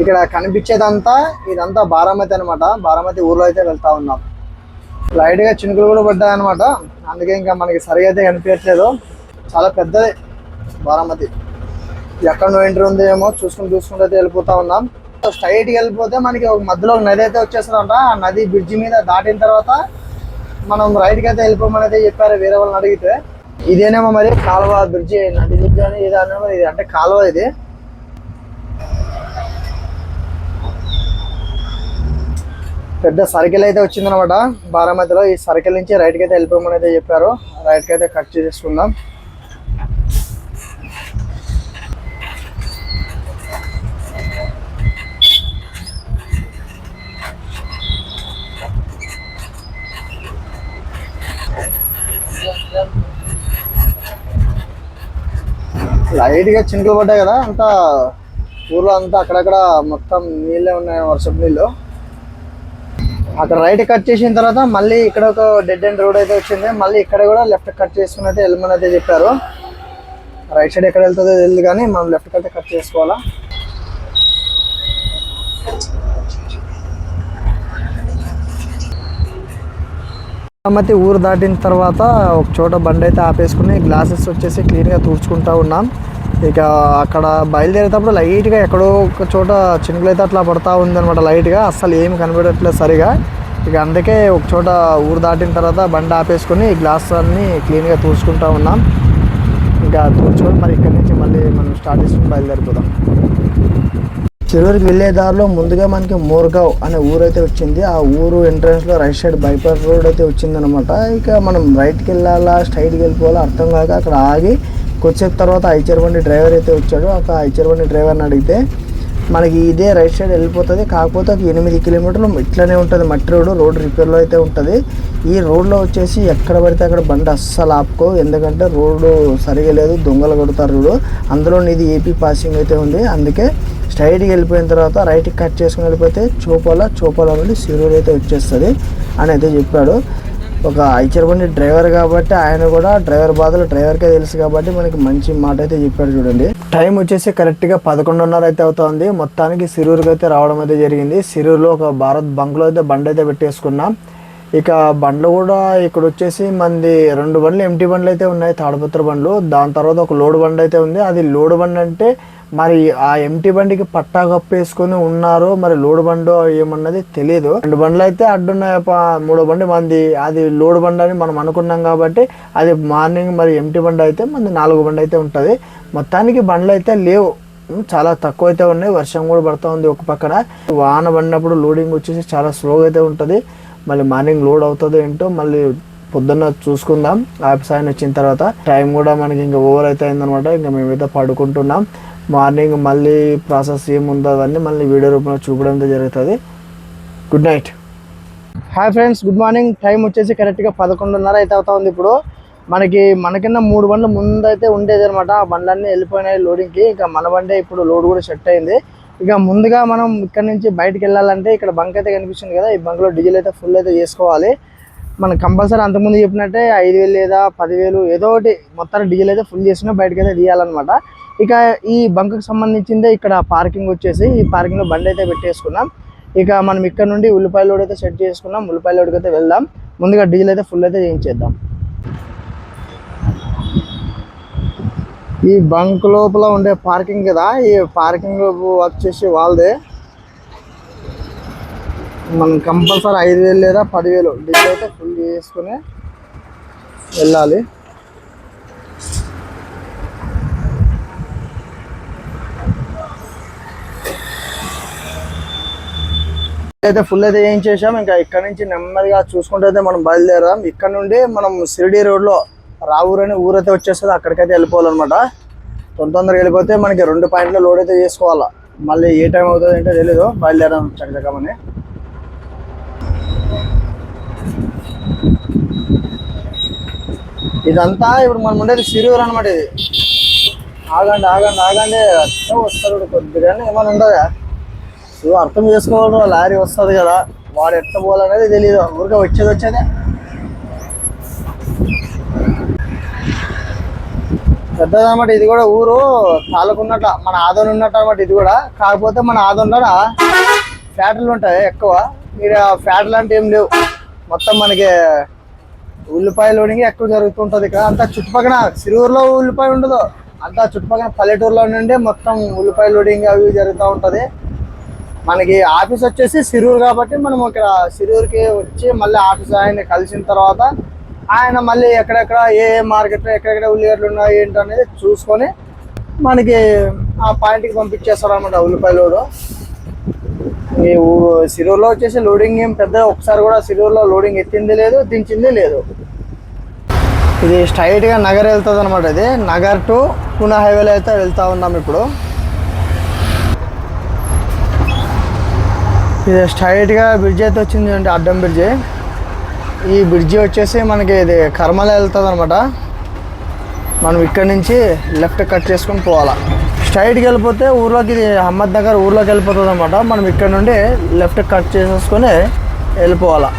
ఇక్కడ కనిపించేదంతా ఇదంతా బారామతి అనమాట బారామతి ఊర్లో అయితే వెళ్తా ఉన్నాం. లైట్గా చినుకులు కూడా పడ్డాయి అనమాట అందుకే ఇంకా మనకి సరిగా అయితే కనిపించట్లేదు. చాలా పెద్దది బారామతి. ఎక్కడ నువ్వు ఎంట్రీ ఉంది ఏమో చూసుకుని చూసుకుంటూ అయితే వెళ్ళిపోతా ఉన్నాం. స్ట్రైట్ వెళ్ళిపోతే మనకి ఒక మధ్యలో ఒక నది అయితే వచ్చేస్తుందంట. ఆ నది బ్రిడ్జి మీద దాటిన తర్వాత మనం రైట్కి అయితే వెళ్ళిపోమని అయితే చెప్పారు వేరే వాళ్ళని అడిగితే. ఇదేనేమో మరి కాలువ బ్రిడ్జి నది బ్రిడ్జి అని ఇది అంటే కాలువ ఇది. పెద్ద సర్కిల్ అయితే వచ్చిందనమాట బారామతిలో ఈ సర్కిల్ నుంచి రైట్కి అయితే వెళ్ళిపోమని అయితే చెప్పారు. రైట్కి అయితే కట్ చేసేసుకుందాం. లైట్గా చినుకులు పడ్డాయి కదా అంతా ఊర్లో అంతా అక్కడక్కడ మొత్తం నీళ్ళే ఉన్నాయి వర్షపు నీళ్ళు. అక్కడ రైట్ కట్ చేసిన తర్వాత మళ్ళీ ఇక్కడ ఒక డెడ్ అండ్ రోడ్ అయితే వచ్చింది. మళ్ళీ ఇక్కడ కూడా లెఫ్ట్ కట్ చేసుకున్నట్టు వెళ్ళమని అయితే చెప్పారు. రైట్ సైడ్ ఎక్కడ వెళ్తుందో తెలియదు కానీ మనం లెఫ్ట్ కట్ కట్ చేసుకోవాలా? మతి ఊరు దాటిన తర్వాత ఒక చోట బండి అయితే ఆపేసుకుని గ్లాసెస్ వచ్చేసి క్లీన్గా తుడుచుకుంటా ఉన్నాం. ఇక అక్కడ బయలుదేరేటప్పుడు లైట్గా ఎక్కడో ఒక చోట చినుకులు అయితే అట్లా పడతా ఉందనమాట లైట్గా. అస్సలు ఏమి కనబడట్లేదు సరిగా. ఇక అందుకే ఒక చోట ఊరు దాటిన తర్వాత బండి ఆపేసుకొని గ్లాస్ అన్ని క్లీన్గా తూర్చుకుంటా ఉన్నాం. ఇంకా తూర్చుకొని మరి ఇక్కడి నుంచి మళ్ళీ మనం స్టార్ట్ చేసుకుని బయలుదేరిపోతాం చివరికి వెళ్ళే దారిలో ముందుగా మనకి మోర్గావ్ అనే ఊరు అయితే వచ్చింది. ఆ ఊరు ఎంట్రన్స్లో రైట్ సైడ్ బైపాస్ రోడ్ అయితే వచ్చిందనమాట ఇక మనం రైట్కి వెళ్ళాలా స్ట్రైట్కి వెళ్ళిపోవాలా అర్థం కాక అక్కడ ఆగి కొద్దిసేపు తర్వాత ఐచర్ బండి డ్రైవర్ అయితే వచ్చాడు. ఒక ఐచర్ బండి డ్రైవర్ని అడిగితే మనకి ఇదే రైట్ సైడ్ వెళ్ళిపోతుంది. కాకపోతే ఒక ఎనిమిది కిలోమీటర్లు ఇట్లనే ఉంటుంది మట్టి రోడ్డు రోడ్ రిపేర్లో అయితే ఉంటుంది. ఈ రోడ్లో వచ్చేసి ఎక్కడ పడితే అక్కడ బండి అస్సలు ఆపుకో. ఎందుకంటే రోడ్డు సరిగా లేదు దొంగలు కొడతారు రోడ్డు అందులో ఇది ఏపీ పాసింగ్ అయితే ఉంది. అందుకే స్ట్రైట్కి వెళ్ళిపోయిన తర్వాత రైట్కి కట్ చేసుకుని వెళ్ళిపోతే చూపాల చూపాల నుండి సిరూరు అయితే వచ్చేస్తుంది అని అయితే చెప్పాడు. ఒక ఐచర్బండి డ్రైవర్ కాబట్టి ఆయన కూడా డ్రైవర్ బాధలు డ్రైవర్కే తెలుసు కాబట్టి మనకి మంచి మాట అయితే చెప్పాడు చూడండి. టైం వచ్చేసి కరెక్ట్గా పదకొండున్నర అయితే అవుతుంది. మొత్తానికి సిరూరుకి అయితే రావడం అయితే జరిగింది. సిరూరులో ఒక భారత్ బంక్లో అయితే బండి అయితే పెట్టేసుకున్నాం. ఇక బండ్లు కూడా ఇక్కడ వచ్చేసి మంది రెండు బండ్లు ఎంటీ బండ్లు అయితే ఉన్నాయి తాడపత్ర బండ్లు. దాని తర్వాత ఒక లోడ్ బండి అయితే ఉంది. అది లోడ్ బండి అంటే మరి ఆ ఎంటీ బండికి పట్టా కప్పేసుకొని ఉన్నారు మరి లోడ్ బండు ఏమన్నది తెలియదు రెండు బండ్లు అయితే అడ్డున్నాయి మూడో బండి మంది. అది లోడ్ బండి అని మనం అనుకున్నాం కాబట్టి అది మార్నింగ్ మరి ఎంటీ బండి అయితే మంది నాలుగు బండి అయితే ఉంటుంది. మొత్తానికి బండ్లు అయితే లేవు. చాలా తక్కువ అయితే ఉన్నాయి. వర్షం కూడా పడుతూ ఉంది ఒక పక్కన. వాన పడినప్పుడు లోడింగ్ వచ్చేసి చాలా స్లోగా అయితే ఉంటుంది. మళ్ళీ మార్నింగ్ లోడ్ అవుతుందో ఏంటో మళ్ళీ పొద్దున్న చూసుకుందాం. ఆఫీస్ ఆయన వచ్చిన తర్వాత టైం కూడా మనకి ఇంకా ఓవర్ అయితే అయిందనమాట. ఇంకా మేమైతే పడుకుంటున్నాం. మార్నింగ్ మళ్ళీ ప్రాసెస్ ఏముందో అవన్నీ మళ్ళీ వీడియో రూపంలో చూపడం జరుగుతుంది. Good night hi friends good morning time వచ్చేసి కరెక్ట్గా పదకొండున్నర అయితే అవుతా ఉంది ఇప్పుడు. మనకి మనకిన్న మూడు బండ్లు ముందైతే ఉండేది అనమాట. ఆ బండ్లన్నీ వెళ్ళిపోయినాయి లోడింగ్కి ఇక మన బండే ఇప్పుడు లోడ్ కూడా సెట్ అయింది. ఇక ముందుగా మనం ఇక్కడ నుంచి బయటకు వెళ్ళాలంటే ఇక్కడ బంక్ అయితే కనిపిస్తుంది కదా. ఈ బంక్లో డీజిల్ అయితే ఫుల్ అయితే చేసుకోవాలి. మనం కంపల్సరీ అంతకుముందు చెప్పినట్టే ఐదు వేలు లేదా పదివేలు ఏదో ఒకటి మొత్తం డీజిల్ అయితే ఫుల్ చేసుకుని బయటకు అయితే తీయాలన్నమాట. ఇక ఈ బంక్కి సంబంధించిందే ఇక్కడ పార్కింగ్ వచ్చేసి ఈ పార్కింగ్లో బండి అయితే పెట్టేసుకున్నాం. ఇక మనం ఇక్కడ నుండి ఉల్లిపాయ లోడ్ అయితే సెట్ చేసుకున్నాం. ఉల్లిపాయ లోడ్కి అయితే వెళ్దాం. ముందుగా డీజిల్ అయితే ఫుల్ అయితే చేయించేద్దాం. ఈ బంక్ లోపల ఉండే పార్కింగ్ కదా ఈ పార్కింగ్ వచ్చేసి వాళ్ళదే. మనం కంపల్సరీ ఐదు వేలు లేదా పదివేలు డీజిల్ అయితే ఫుల్ చేసుకుని వెళ్ళాలి. అయితే ఫుల్ అయితే ఏం చేసాం ఇంకా ఇక్కడ నుంచి నెమ్మదిగా చూసుకుంటూ అయితే మనం బయలుదేరాం ఇక్కడ నుండి మనం షిరిడి రోడ్లో రావూరు అని ఊరైతే వచ్చేస్తుంది. అక్కడికైతే వెళ్ళిపోవాలన్నమాట. తొందర తొందరగా వెళ్ళిపోతే మనకి రెండు పాయింట్లు లోడ్ అయితే చేసుకోవాలా. మళ్ళీ ఏ టైం అవుతుంది అంటే తెలీదు. బయలుదేరాం చక్కచక్కమని. ఇదంతా ఇప్పుడు మనం ఉండేది సిరూరు అనమాట ఇది. ఆగండి ఆగండి ఆగండి. వస్తారు కొద్దిగానే. ఏమైనా ఉండదా సో అర్థం చేసుకోవాలి లారీ వస్తుంది కదా వాడు ఎట్లా పోవాలనేది తెలియదు ఊరికే వచ్చేది వచ్చేదే పెద్దదనమాట ఇది కూడా ఊరు తాలూకున్నట్ల మన ఆదోని ఉన్నట్టు అనమాట ఇది కూడా. కాకపోతే మన ఆదోన్లో ఫ్యాటర్లు ఉంటాయి ఎక్కువ. ఇక్కడ ఫ్యాక్టరీలు అంటే ఏం లేవు. మొత్తం మనకి ఉల్లిపాయ లోడింగ్ ఎక్కువ జరుగుతుంటుంది ఇక్కడ. అంతా చుట్టుపక్కల సిరూరులో ఉల్లిపాయ ఉండదు. అంతా చుట్టుపక్కల పల్లెటూరులో నుండి మొత్తం ఉల్లిపాయ లోడింగ్ అవి జరుగుతూ ఉంటుంది. మనకి ఆఫీస్ వచ్చేసి సిరూరు కాబట్టి మనం ఇక్కడ సిరూరుకి వచ్చి మళ్ళీ ఆఫీస్ ఆయన కలిసిన తర్వాత ఆయన మళ్ళీ ఎక్కడెక్కడ ఏ మార్కెట్లో ఎక్కడెక్కడ ఉల్లిగడ్డలు ఉన్నాయి ఏంటి అనేది చూసుకొని మనకి ఆ పాయింట్కి పంపించేస్తారు అనమాట ఉల్లిపాయ లోడు. ఈ సిరూరులో వచ్చేసి లోడింగ్ ఏం పెద్ద ఒకసారి కూడా సిరూరులో లోడింగ్ ఎత్తింది లేదు దించింది లేదు. ఇది స్ట్రైట్గా నగర్ వెళ్తుంది అనమాట ఇది. నగర్ టు పూనా హైవేలో అయితే వెళ్తూ ఉన్నాం ఇప్పుడు. ఇది స్ట్రైట్గా బ్రిడ్జ్ అయితే వచ్చింది అంటే అడ్డం బ్రిడ్జి. ఈ బ్రిడ్జి వచ్చేసి మనకి ఇది కర్మల వెళ్తుంది అనమాట మనం ఇక్కడ నుంచి లెఫ్ట్ కట్ చేసుకొని పోవాలా. స్ట్రైట్కి వెళ్ళిపోతే ఊర్లోకి ఇది అహ్మద్ నగర్ ఊర్లోకి వెళ్ళిపోతుంది అనమాట మనం ఇక్కడ నుండి లెఫ్ట్ కట్ చేసేసుకొని వెళ్ళిపోవాలా.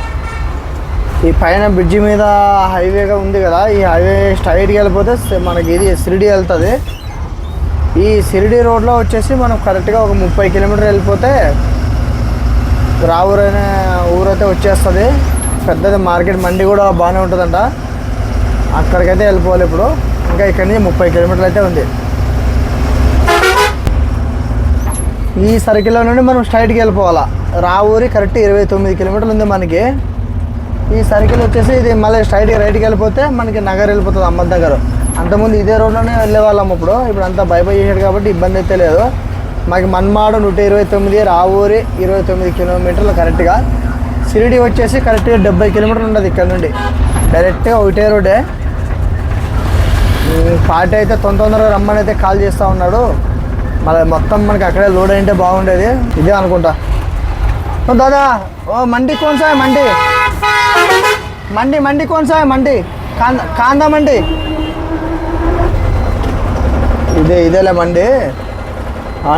ఈ పైన బ్రిడ్జి మీద హైవేగా ఉంది కదా ఈ హైవే స్ట్రైట్కి వెళ్ళిపోతే మనకి ఇది సిరిడి వెళ్తుంది. ఈ సిరిడి రోడ్లో వచ్చేసి మనం కరెక్ట్గా ఒక ముప్పై కిలోమీటర్ వెళ్ళిపోతే రావూరు అనే ఊరైతే వచ్చేస్తుంది. పెద్దది మార్కెట్ మండి కూడా బాగానే ఉంటుందంట. అక్కడికైతే వెళ్ళిపోవాలి ఇప్పుడు. ఇంకా ఇక్కడి నుంచి ముప్పై కిలోమీటర్లు అయితే ఉంది. ఈ సర్కిల్లో నుండి మనం స్ట్రైట్కి వెళ్ళిపోవాలా. రావూరి కరెక్ట్ ఇరవై తొమ్మిది కిలోమీటర్లు ఉంది మనకి. ఈ సర్కిల్ వచ్చేసి ఇది మళ్ళీ స్ట్రైట్గా రైట్కి వెళ్ళిపోతే మనకి నగర్ వెళ్ళిపోతుంది అమ్మ దగ్గర అంతకుముందు ఇదే రోడ్లోనే వెళ్ళే వాళ్ళం ఇప్పుడు. ఇప్పుడు అంతా బైబై చేశాడు కాబట్టి ఇబ్బంది అయితే లేదు. మాకు మన్మాడ నూట ఇరవై తొమ్మిది రావూరి ఇరవై తొమ్మిది కిలోమీటర్లు కరెక్ట్గా. షిరిడి వచ్చేసి కరెక్ట్గా డెబ్బై కిలోమీటర్లు ఉంటుంది ఇక్కడ నుండి. డైరెక్ట్గా ఒకటే రోడ్డే. పార్టీ అయితే తొందర తొందరగా రమ్మని అయితే కాల్ చేస్తూ ఉన్నాడు. మళ్ళీ మొత్తం మనకి అక్కడే లోడ్ అయింటే బాగుండేది. ఇదే అనుకుంటా. ఓ దాదా ఓ మండి కోన్సాయ్ మండి. మండి మండి కోన్సాయ్ మండి. కాంద కాందా మండి. ఇదే ఇదేలే మండి.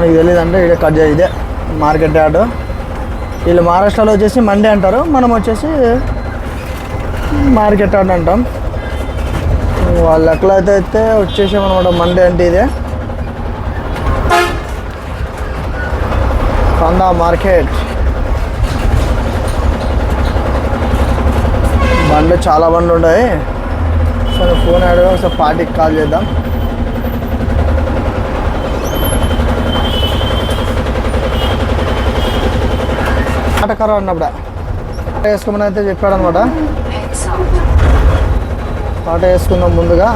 నీకు తెలియదు అంటే ఇదే కట్ చేయ ఇదే మార్కెట్ యార్డ్ వీళ్ళు మహారాష్ట్రలో వచ్చేసి మండే అంటారు మనం వచ్చేసి మార్కెట్ యార్డ్ అంటాం. వాళ్ళు ఎట్లయితే అయితే వచ్చేసామన్నమాట మండే అంటే ఇదే. కందా మార్కెట్ బండ్లు చాలా బండ్లు ఉన్నాయి. సరే ఫోన్ ఆడ ఒకసారి పార్టీకి కాల్ చేద్దాం. ఆటకర అన్నప్పుడు. పాట వేసుకోమని అయితే చెప్పాడు అనమాట పాట వేసుకుందాం ముందుగా.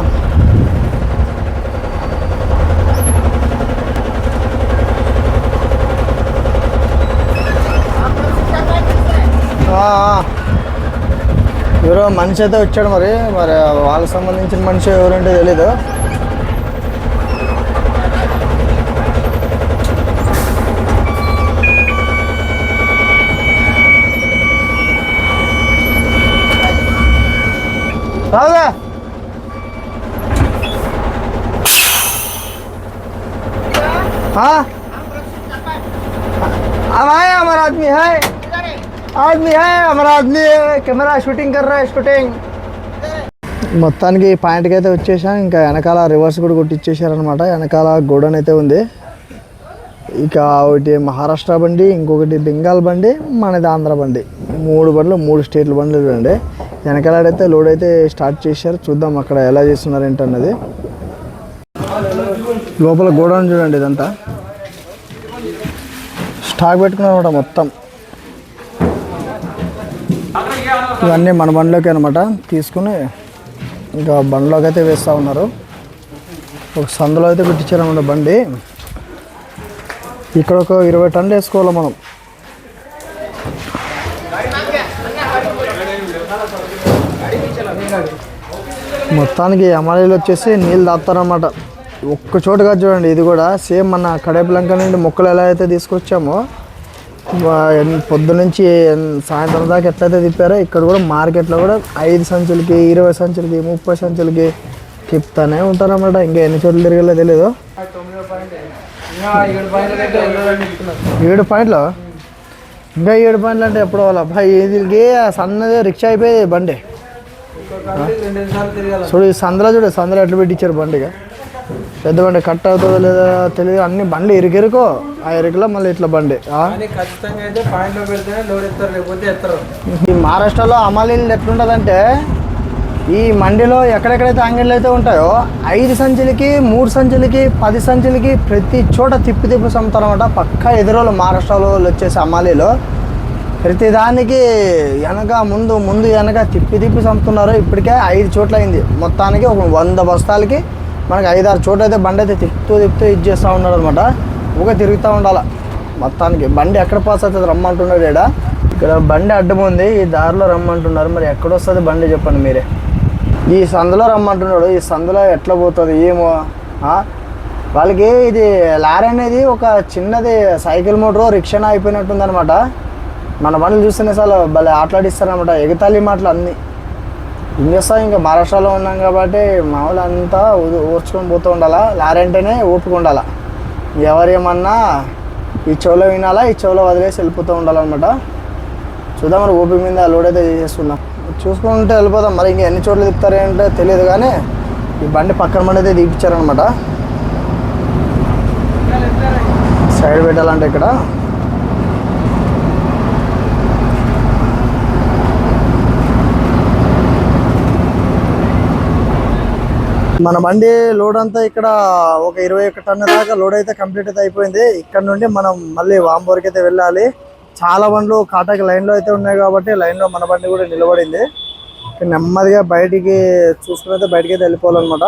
ఎవరో మనిషి అయితే వచ్చాడు మరి. మరి వాళ్ళకి సంబంధించిన మనిషి ఎవరంటే తెలీదు. हाँ अब आए हमारा आदमी है आदमी है हमारा आदमी है కెమెరా షూటింగ్ కర్రా షూటింగ్ మొత్తానికి ఈ పాయింట్కి అయితే వచ్చేసాం ఇంకా వెనకాల రివర్స్ కూడా కొట్టిచ్చేసారనమాట వెనకాల గోడౌన్ అయితే ఉంది ఇక ఒకటి మహారాష్ట్ర బండి ఇంకొకటి బెంగాల్ బండి మనది ఆంధ్ర బండి మూడు బండ్లు మూడు స్టేట్ల బండ్లు చూడండి వెనకాలైతే లోడ్ అయితే స్టార్ట్ చేశారు చూద్దాం అక్కడ ఎలా చేస్తున్నారు ఏంటన్నది లోపల గోడౌన్ చూడండి ఇదంతా స్టాక్ పెట్టుకున్నారన్నమాట మొత్తం. ఇవన్నీ మన బండ్లోకి అనమాట తీసుకుని ఇంకా బండ్లోకి అయితే వేస్తూ ఉన్నారు. ఒక సందులో అయితే పెట్టించారన్నమాట బండి. ఇక్కడ ఒక ఇరవై టన్నులు వేసుకోవాలి మనం. మొత్తానికి ఎమ్మెల్యేలు వచ్చేసి నీళ్ళు తాగుతారన్నమాట. ఒక్క చోటుగా చూడండి ఇది కూడా సేమ్ మన కడేపలంక నుండి మొక్కలు ఎలా అయితే తీసుకొచ్చామో పొద్దు నుంచి సాయంత్రం దాకా ఎట్లయితే తిప్పారో ఇక్కడ కూడా మార్కెట్లో కూడా ఐదు సంచులకి ఇరవై సంచులకి ముప్పై సంచులకి తిప్పుతానే ఉంటారన్నమాట. ఇంకా ఎన్ని చోట్ల తిరగలే తెలియదు ఏడు పాయింట్లు? ఇంకా ఏడు పాయింట్లు అంటే ఎప్పుడు వాళ్ళ అబ్బాయి ఇది సన్నది రిక్షా అయిపోయేది బండి. చూడు సందులో చూడు సందులో ఎట్లా పెట్టించారు బండిగా. పెద్ద బండి కట్ అవుతుందో లేదా తెలియదు అన్ని బండి ఇరిగిరుకో ఆ ఇరుకులో మళ్ళీ ఇట్లా బండి. ఈ మహారాష్ట్రలో అమలీలు ఎట్లుంటుందంటే ఈ మండిలో ఎక్కడెక్కడైతే అంగళ్ళు అయితే ఉంటాయో ఐదు సంచులకి మూడు సంచులకి పది సంచులకి ప్రతి చోట తిప్పి తిప్పి చంపుతారు అనమాట పక్క ఎదురోళ్ళు మహారాష్ట్రలో వచ్చేసి అమాలీలో. ప్రతి దానికి వెనక ముందు ముందు వెనక తిప్పి తిప్పి చంపుతున్నారు ఇప్పటికే ఐదు చోట్ల అయింది. మొత్తానికి ఒక వంద బస్తాలకి మనకి ఐదు ఆరు చోట్ల అయితే బండి అయితే తిప్పుతూ తిప్పుతూ ఇది చేస్తూ ఉన్నాడు అనమాట ఒక తిరుగుతూ ఉండాలి. మొత్తానికి బండి ఎక్కడ పాస్ అవుతుంది రమ్మంటున్నాడు ఈడ. ఇక్కడ బండి అడ్డం ఉంది ఈ దారిలో రమ్మంటున్నారు. మరి ఎక్కడ వస్తుంది బండి చెప్పండి మీరే. ఈ సందులో రమ్మంటున్నాడు. ఈ సందులో ఎట్లా పోతుంది ఏమో వాళ్ళకి ఇది లారీ అనేది ఒక చిన్నది సైకిల్ మోటారు రిక్షా అయిపోయినట్టుంది అనమాట మన బండ్లు చూస్తేనే సార్ భలే ఆటలాడిస్తారనమాట ఎగతాళి మాటలు అన్నీ. ఏం చేస్తాం ఇంకా మహారాష్ట్రలో ఉన్నాం కాబట్టి మామూలు అంతా ఓర్చుకొని పోతూ ఉండాలా? లారంటేనే ఓపిక ఉండాలా? ఎవరేమన్నా ఈ చెవులో వినాలా? ఈ చెవులో వదిలేసి వెళ్ళిపోతూ ఉండాలన్నమాట. చూద్దాం మరి ఓపిక మీద లోడ్ అయితే చేసేసుకుందాం చూసుకుంటే వెళ్ళిపోదాం. మరి ఇంకా ఎన్ని చోట్ల తిప్పుతారు ఏంటో తెలియదు కానీ ఈ బండి పక్కన బండి అయితే తీపిచ్చారనమాట సైడ్ పెట్టాలంటే ఇక్కడ. మన బండి లోడ్ అంతా ఇక్కడ ఒక ఇరవై ఒక టన్ను దాకా లోడ్ అయితే కంప్లీట్ అయితే అయిపోయింది. ఇక్కడ నుండి మనం మళ్ళీ వాంబోర్కి అయితే వెళ్ళాలి. చాలా బండ్లు కాటాకి లైన్లో అయితే ఉన్నాయి కాబట్టి లైన్లో మన బండి కూడా నిలబడింది. నెమ్మదిగా బయటికి చూసుకుని అయితే బయటికి అయితే వెళ్ళిపోవాలన్నమాట.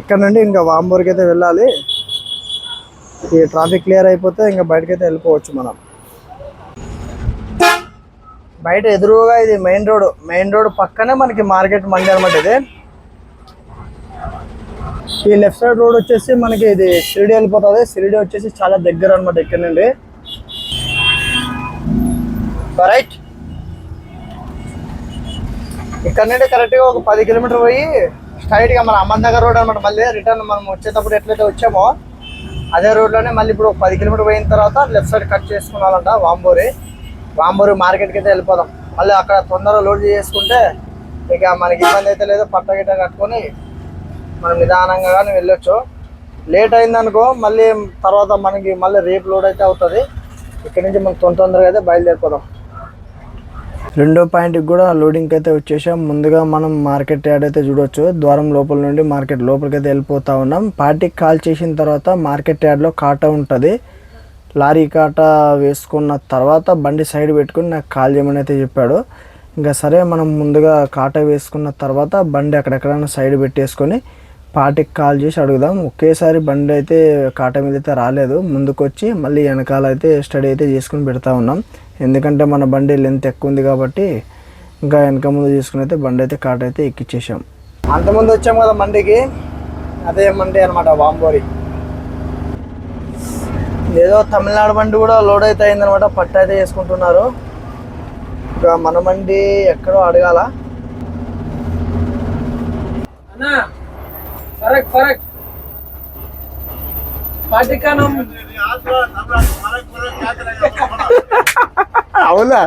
ఇక్కడ నుండి ఇంకా వాంబోర్కి అయితే వెళ్ళాలి. ఈ ట్రాఫిక్ క్లియర్ అయిపోతే ఇంకా బయటకి అయితే వెళ్ళిపోవచ్చు మనం. బయట ఎదురుగా ఇది మెయిన్ రోడ్. మెయిన్ రోడ్ పక్కనే మనకి మార్కెట్ మండి అనమాట ఇది. ఈ లెఫ్ట్ సైడ్ రోడ్ వచ్చేసి మనకి ఇది షిరిడి వెళ్ళిపోతుంది. షిరిడి వచ్చేసి చాలా దగ్గర అనమాట ఇక్కడ నుండి. రైట్ ఇక్కడ నుండి కరెక్ట్గా ఒక పది కిలోమీటర్ పోయి స్ట్రైట్గా మన అమ్మన్ నగర్ రోడ్ అనమాట మళ్ళీ రిటర్న్ మనం వచ్చేటప్పుడు ఎట్లయితే వచ్చామో అదే రోడ్లోనే మళ్ళీ ఇప్పుడు ఒక పది కిలోమీటర్ పోయిన తర్వాత లెఫ్ట్ సైడ్ కట్ చేసుకున్నాలంట వాంబూరి. వాంబూరి మార్కెట్కి అయితే వెళ్ళిపోదాం. మళ్ళీ అక్కడ తొందరగా లోడ్ చేసుకుంటే ఇక మనకి ఇబ్బంది అయితే లేదు. పట్ట గిట్ట కట్టుకొని మనం నిదానంగా కానీ వెళ్ళొచ్చు. లేట్ అయిందనుకో మళ్ళీ తర్వాత మనకి మళ్ళీ రేపు లోడ్ అయితే అవుతుంది. ఇక్కడ నుంచి మనం తొందర తొందరగా అయితే బయలుదేరిపోదాం. రెండో పాయింట్కి కూడా లోడింగ్కి అయితే వచ్చేసాం. ముందుగా మనం మార్కెట్ యార్డ్ అయితే చూడొచ్చు. ద్వారం లోపల నుండి మార్కెట్ లోపలికి అయితే వెళ్ళిపోతా ఉన్నాం. పార్టీకి కాల్ చేసిన తర్వాత మార్కెట్ యార్డ్లో కాటా ఉంటుంది. లారీ కాటా వేసుకున్న తర్వాత బండి సైడ్ పెట్టుకుని నాకు కాల్ చేయమని అయితే చెప్పాడు. ఇంకా సరే మనం ముందుగా కాటా వేసుకున్న తర్వాత బండి అక్కడెక్కడైనా సైడ్ పెట్టేసుకొని పార్టీకి కాల్ చేసి అడుగుదాం. ఒకేసారి బండి అయితే కాట మీద అయితే రాలేదు. ముందుకొచ్చి మళ్ళీ వెనకాల అయితే స్టడీ అయితే చేసుకుని పెడతా ఉన్నాం. ఎందుకంటే మన బండి లెంత్ ఎక్కువ ఉంది కాబట్టి ఇంకా వెనక ముందు తీసుకుని అయితే బండి అయితే కాట అయితే ఎక్కిచ్చేసాం. అంతకుముందు వచ్చాం కదా మండికి అదే మండి అనమాట వాంబోరి ఏదో తమిళనాడు బండి కూడా లోడ్ అయితే అయిందనమాట పట్టు అయితే చేసుకుంటున్నారు ఇక మన బండి ఎక్కడో అడగాల. ఫరక్ ఫరక్ పాటికానం అవునా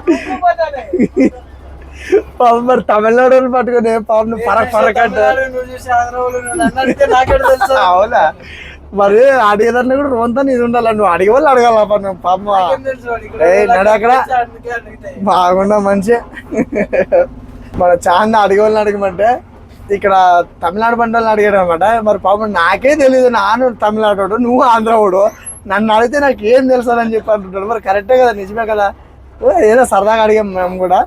పాపం మరి తమిళనాడు వాళ్ళు పట్టుకుని పాపం పరక్ పరక్ అంటే నువ్వు చూసి ఆంధ్ర వాళ్ళు నన్ను అడిగితే నాకే తెలుసు అవునా మరి అడిగేదాన్ని కూడా రోంతా ఇది ఉండాలి నువ్వు అడిగే వాళ్ళు అడగాల పాపం పాపం నాకేం తెలుసు వాడు ఇక్కడ ఏయ్, నడు అక్కడ. అందుకే అడిగితే. బాగున్నా మంచి మన చాంద అడిగే వాళ్ళని అడగమంటే ఇక్కడ తమిళనాడు బండి వాళ్ళని అడిగాడు అనమాట మరి పాపం నాకే తెలియదు నాను తమిళనాడు నువ్వు ఆంధ్రవాడు. నన్ను అడిగితే నాకు ఏం తెలుసు అని చెప్పి అంటుంటాడు. మరి కరెక్టే కదా నిజమే కదా? ఏదో సరదాగా అడిగాం మేము కూడా.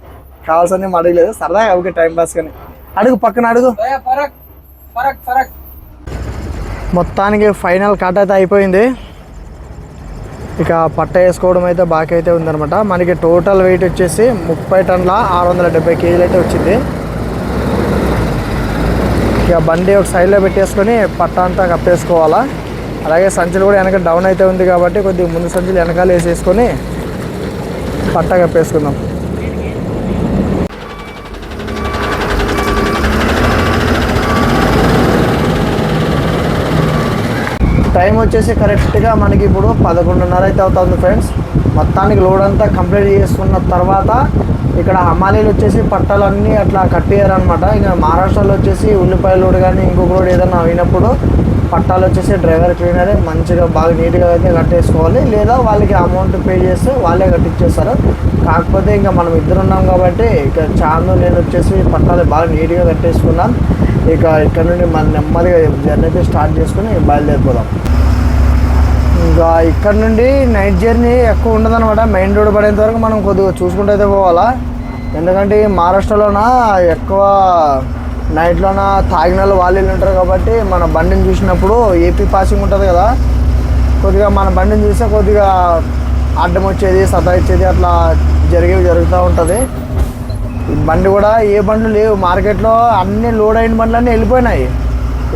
కావాల్సిన అడగలేదు. సరదాగా ఓకే టైం పాస్ కానీ. అడుగు పక్కన అడుగు. భయ్యా, ఫరక్ ఫరక్ ఫరక్. మొత్తానికి ఫైనల్ కట్ అయితే అయిపోయింది. ఇక పట్ట వేసుకోవడం అయితే బాకీ అయితే ఉందన్నమాట. మనకి టోటల్ వెయిట్ వచ్చేసి ముప్పై టన్నుల ఆరు వందల డెబ్బై కేజీలు అయితే వచ్చింది. ఇక బండి ఒక సైడ్లో పెట్టేసుకొని పట్ట అంతా కప్పేసుకోవాలా. అలాగే సంచులు కూడా వెనక డౌన్ అయితే ఉంది కాబట్టి కొద్దిగా ముందు సంచులు వెనకాల వేసేసుకొని పట్ట కప్పేసుకుందాం. టైం వచ్చేసి కరెక్ట్గా మనకి ఇప్పుడు పదకొండున్నర అయితే అవుతుంది ఫ్రెండ్స్. మొత్తానికి లోడ్ అంతా కంప్లీట్ చేసుకున్న తర్వాత ఇక్కడ హమాలీలు వచ్చేసి పట్టాలన్నీ అట్లా కట్టేయారనమాట ఇంకా మహారాష్ట్రలో వచ్చేసి ఉల్లిపాయ లోడ్ కానీ ఇంకొక లోడ్ ఏదైనా అయినప్పుడు పట్టాలు వచ్చేసి డ్రైవర్ క్లీనరే మంచిగా బాగా నీట్గా అయితే కట్టేసుకోవాలి. లేదా వాళ్ళకి అమౌంట్ పే చేస్తే వాళ్ళే కట్టించేస్తారు కాకపోతే ఇంకా మనం ఇద్దరు ఉన్నాం కాబట్టి ఇక చాందు నేను వచ్చేసి పట్టాలు బాగా నీట్గా కట్టేసుకున్నాం. ఇక ఇక్కడ నుండి మన నెమ్మదిగా జర్నీ అయితే స్టార్ట్ చేసుకుని బయలుదేరిపోదాం. ఇంకా ఇక్కడ నుండి నైట్ జర్నీ ఎక్కువ ఉండదన్నమాట. మెయిన్ రోడ్ పడేంత వరకు మనం కొద్దిగా చూసుకుంటూ అయితే పోవాలా. ఎందుకంటే మహారాష్ట్రలోన ఎక్కువ నైట్లోన తాగిన వాళ్ళు వీళ్ళు ఉంటారు కాబట్టి మన బండిని చూసినప్పుడు ఏపీ పాసింగ్ ఉంటుంది కదా. కొద్దిగా మన బండిని చూస్తే కొద్దిగా అడ్డం వచ్చేది సతాయిచ్చేది అట్లా జరిగేవి జరుగుతూ ఉంటుంది. ఈ బండి కూడా ఏ బండ్లు లేవు. మార్కెట్లో అన్ని లోడ్ అయిన బండ్లన్నీ వెళ్ళిపోయినాయి.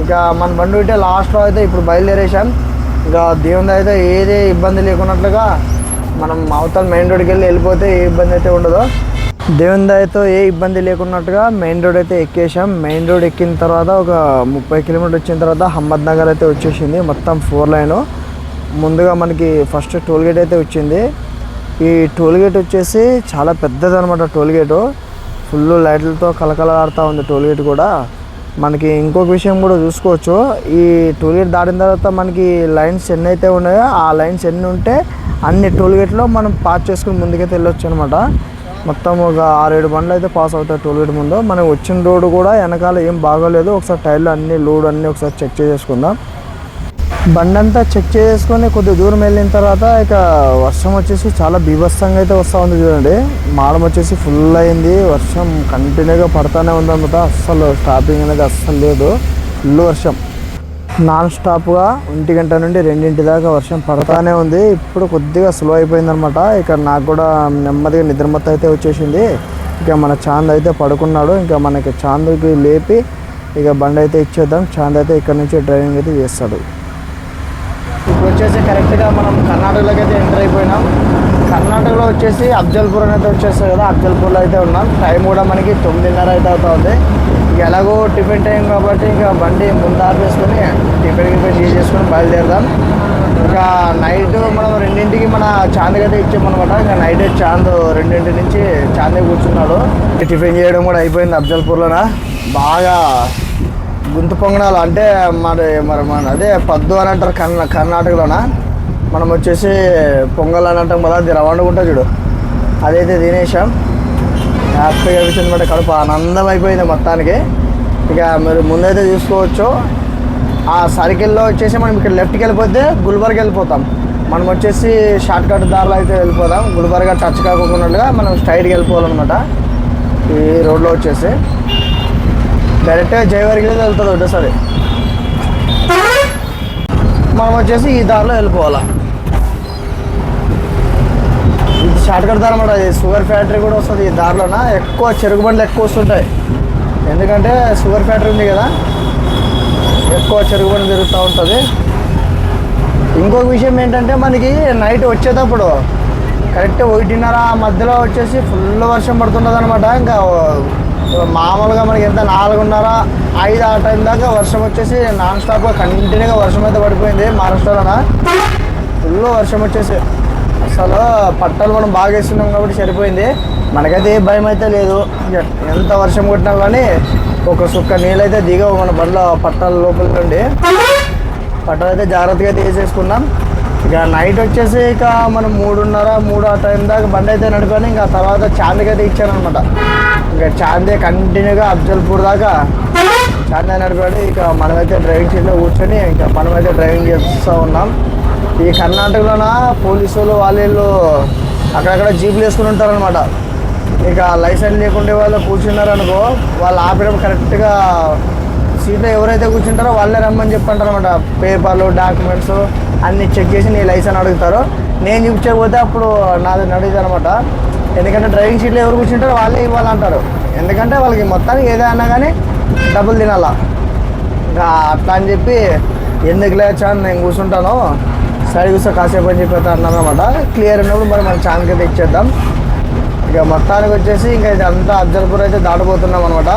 ఇక మన బండి ఉంటే లాస్ట్లో అయితే ఇప్పుడు బయలుదేరేసాం ఇక దేవుని అయితే ఏదే ఇబ్బంది లేకున్నట్లుగా మనం అవతల మెయిన్ రోడ్కి వెళ్ళి వెళ్ళిపోతే ఏ ఇబ్బంది అయితే ఉండదో దేవుని దయతో ఏ ఇబ్బంది లేకున్నట్టుగా మెయిన్ రోడ్ అయితే ఎక్కేసాం మెయిన్ రోడ్ ఎక్కిన తర్వాత ఒక ముప్పై కిలోమీటర్ వచ్చిన తర్వాత హమ్మద్ నగర్ అయితే వచ్చేసింది మొత్తం ఫోర్ లైన్ ముందుగా మనకి ఫస్ట్ టోల్ గేట్ అయితే వచ్చింది. ఈ టోల్ గేట్ వచ్చేసి చాలా పెద్దది అనమాట టోల్ గేటు ఫుల్ లైట్లతో కలకలాడుతూ ఉంది టోల్ గేట్ కూడా. మనకి ఇంకొక విషయం కూడా చూసుకోవచ్చు. ఈ టోల్ గేట్ దాటిన తర్వాత మనకి లైన్స్ ఎన్ని అయితే ఉన్నాయో ఆ లైన్స్ ఎన్ని ఉంటే అన్ని టోల్ గేట్లో మనం పాస్ చేసుకుని ముందుకైతే వెళ్ళొచ్చు అనమాట మొత్తం ఒక ఆరేడు బండ్లు అయితే పాస్ అవుతాయి టోల్ గేట్ ముందు. మనం వచ్చిన రోడ్డు కూడా వెనకాల ఏం బాగోలేదు. ఒకసారి టైర్లు అన్ని లోడ్ అన్ని ఒకసారి చెక్ చేసుకుందాం బండంతా చెక్ చేసుకొని కొద్ది దూరం వెళ్ళిన తర్వాత ఇక వర్షం వచ్చేసి చాలా బీభత్సంగా అయితే వస్తూ ఉంది చూడండి. మాడం వచ్చేసి ఫుల్ అయింది. వర్షం కంటిన్యూగా పడుతూనే ఉంది అనమాట అస్సలు స్టాపింగ్ అనేది అస్సలు లేదు. ఫుల్ వర్షం. నాన్ స్టాప్గా ఒంటి గంట నుండి రెండింటి దాకా వర్షం పడతానే ఉంది. ఇప్పుడు కొద్దిగా స్లో అయిపోయింది అనమాట ఇక నాకు కూడా నెమ్మదిగా నిద్రమత్త అయితే వచ్చేసింది. ఇక మన చాంద్ అయితే పడుకున్నాడు. ఇంకా మనకి చాంద్కి లేపి ఇక బండి అయితే ఇచ్చేద్దాం. చాంద్ అయితే ఇక్కడ నుంచి డ్రైవింగ్ అయితే చేస్తాడు. వచ్చేసి కరెక్ట్గా మనం కర్ణాటకలోకి అయితే ఎంటర్ అయిపోయినాం. కర్ణాటకలో వచ్చేసి అఫ్జల్పూర్ అని అయితే వచ్చేస్తుంది కదా అఫ్జల్పూర్లో అయితే ఉన్నాం. టైం కూడా మనకి తొమ్మిదిన్నర అయితే అవుతుంది. ఇక ఎలాగో టిఫిన్ టైం కాబట్టి ఇంకా బండి ముందు ఆపేసుకొని టిఫిన్ గిఫిన్ చేసుకొని బయలుదేరదాం. ఇంకా నైట్ మనం రెండింటికి మన చాందకి అయితే ఇచ్చామన్నమాట. ఇంకా నైట్ చాంద్ రెండింటి నుంచి చాందే కూర్చున్నాడు. టిఫిన్ చేయడం కూడా అయిపోయింది అఫ్జల్పూర్లోన. బాగా గుంత పొంగనాలు అంటే మరి మరి మన అదే పద్దు అని అంటారు కర్ణ కర్ణాటకలోన? మనం వచ్చేసి పొంగల్ అని అంటాం కదా అది రవాణా చూడు. అదైతే తినేసాం. హ్యాపీగా విషయం కడుపు. ఆనందం అయిపోయింది మొత్తానికి. ఇక మీరు ముందైతే చూసుకోవచ్చు. ఆ సర్కిల్లో వచ్చేసి మనం ఇక్కడ లెఫ్ట్కి వెళ్ళిపోతే గుల్బర్గ్ వెళ్ళిపోతాం. మనం వచ్చేసి షార్ట్ కట్ దారిలో అయితే వెళ్ళిపోదాం. గుల్బర్గా టచ్ కాకుండా మనం స్ట్రైట్కి వెళ్ళిపోవాలన్నమాట. ఈ రోడ్లో వచ్చేసి. డైరెక్ట్గా జయవర్గి వెళ్తుంది ఒకటేసారి మనం వచ్చేసి ఈ దారిలో వెళ్ళిపోవాలా. ఇది షార్ట్ దారి అన్నమాట షుగర్ ఫ్యాక్టరీ కూడా వస్తుంది ఈ దారిలోన? ఎక్కువ చెరుకు బండ్లు ఎక్కువ వస్తుంటాయి. ఎందుకంటే షుగర్ ఫ్యాక్టరీ ఉంది కదా ఎక్కువ చెరుకు బండ్లు తిరుగుతూ ఉంటుంది. ఇంకొక విషయం ఏంటంటే మనకి నైట్ వచ్చేటప్పుడు కరెక్ట్ ఒకటిన్నర ఆ మధ్యలో వచ్చేసి ఫుల్ వర్షం పడుతుంటుంది అనమాట ఇంకా మామూలుగా మనకి ఎంత? నాలుగున్నర ఐదు ఆ టైం దాకా వర్షం వచ్చేసి నాన్ స్టాప్గా కంటిన్యూగా వర్షం అయితే పడిపోయింది మహారాష్ట్రలోన? ఫుల్ వర్షం వచ్చేసి. అసలు పట్టాలు మనం బాగా వేస్తున్నాం కాబట్టి సరిపోయింది. మనకైతే ఏ భయం అయితే లేదు. ఎంత వర్షం కొట్టినా కానీ ఒక సుక్క నీళ్ళైతే దిగవు మన బండ్ల పట్టాల లోపల నుండి. పట్టాలు అయితే జాగ్రత్తగా తీసేసుకున్నాం ఇక నైట్ వచ్చేసి ఇక మనం మూడున్నర మూడు ఆ టైం దాకా బండి అయితే నడిపాను ఇంకా తర్వాత చాందకి అయితే అనమాట ఇంకా చాందే కంటిన్యూగా అఫ్జల్పూర్ దాకా చాందే నడిపాడు ఇక మనమైతే డ్రైవింగ్ సీట్లో కూర్చొని ఇంకా మనమైతే డ్రైవింగ్ చేస్తూ ఉన్నాం. ఈ కర్ణాటకలోన పోలీసులు వాళ్ళు అక్కడక్కడ జీపులు వేసుకుని ఉంటారనమాట ఇక లైసెన్స్ లేకుండే వాళ్ళు కూర్చున్నారు అనుకో వాళ్ళు ఆపడం కరెక్ట్గా సీట్లో ఎవరైతే కూర్చుంటారో వాళ్ళే రమ్మని చెప్పంటారనమాట పేపర్లు డాక్యుమెంట్స్ అన్ని చెక్ చేసి నీ లైసెన్స్ అడుగుతారు. నేను చూపించకపోతే అప్పుడు నాది నడుగుతుంది అనమాట. ఎందుకంటే డ్రైవింగ్ సీట్లో ఎవరు కూర్చుంటారో వాళ్ళే ఇవ్వాలంటారు. ఎందుకంటే వాళ్ళకి మొత్తానికి ఏదైనా కానీ డబ్బులు తినాలా. ఇంకా అట్లా అని చెప్పి ఎందుకు లేచా అని నేను కూర్చుంటాను. సైడ్ కూర్చో కాసేపు అని చెప్పి అయితే అనమాట. క్లియర్ ఉన్నప్పుడు మరి మన ఛానల్కి అయితే ఇచ్చేద్దాం. ఇక మొత్తానికి వచ్చేసి ఇంకా ఇది అంతా అఫ్జల్పూర్ అయితే దాటిపోతున్నాం అనమాట.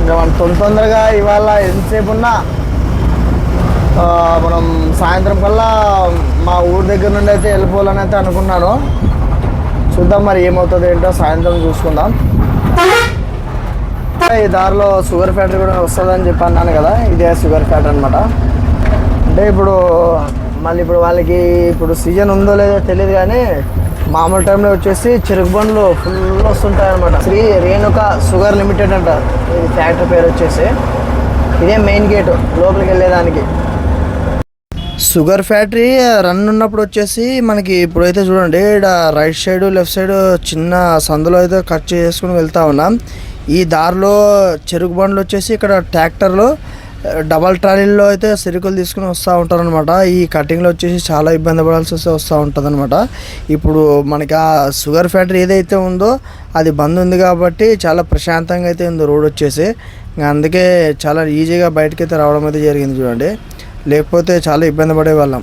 ఇంకా మనం తొందర తొందరగా ఇవాళ ఎంతసేపు ఉన్నా మనం సాయంత్రం కల్లా మా ఊరు దగ్గర నుండి అయితే వెళ్ళిపోవాలని అయితే అనుకున్నాను. చూద్దాం మరి ఏమవుతుందో ఏంటో సాయంత్రం చూసుకుందాం. ఈ దారిలో షుగర్ ఫ్యాక్టరీ కూడా వస్తుందని చెప్పి అన్నాను కదా ఇదే షుగర్ ఫ్యాక్టరీ అనమాట అంటే ఇప్పుడు మళ్ళీ ఇప్పుడు వాళ్ళకి ఇప్పుడు సీజన్ ఉందో లేదో తెలియదు కానీ మామూలు టైంలో వచ్చేసి చెరుకు బండ్లు ఫుల్ వస్తుంటాయి అనమాట శ్రీ రేణుక షుగర్ లిమిటెడ్ అంట ఇది ఫ్యాక్టరీ పేరు వచ్చేసి. ఇదే మెయిన్ గేట్ లోపలికి వెళ్ళేదానికి. షుగర్ ఫ్యాక్టరీ రన్ ఉన్నప్పుడు వచ్చేసి మనకి ఇప్పుడైతే చూడండి ఇక్కడ రైట్ సైడ్ లెఫ్ట్ సైడ్ చిన్న సందులో అయితే కట్ చేసుకుని వెళ్తా ఉన్నాం. ఈ దారిలో చెరుకు బండ్లు వచ్చేసి ఇక్కడ ట్రాక్టర్లో డబల్ ట్రాలీల్లో అయితే సిరుకులు తీసుకుని వస్తూ ఉంటారు అనమాట ఈ కటింగ్లో వచ్చేసి చాలా ఇబ్బంది పడాల్సి వస్తే వస్తూ ఉంటుంది అనమాట ఇప్పుడు మనకి ఆ షుగర్ ఫ్యాక్టరీ ఏదైతే ఉందో అది బంద్ ఉంది కాబట్టి చాలా ప్రశాంతంగా అయితే ఉంది రోడ్ వచ్చేసి. అందుకే చాలా ఈజీగా బయటకి అయితే రావడం అయితే జరిగింది చూడండి. లేకపోతే చాలా ఇబ్బంది పడే వాళ్ళం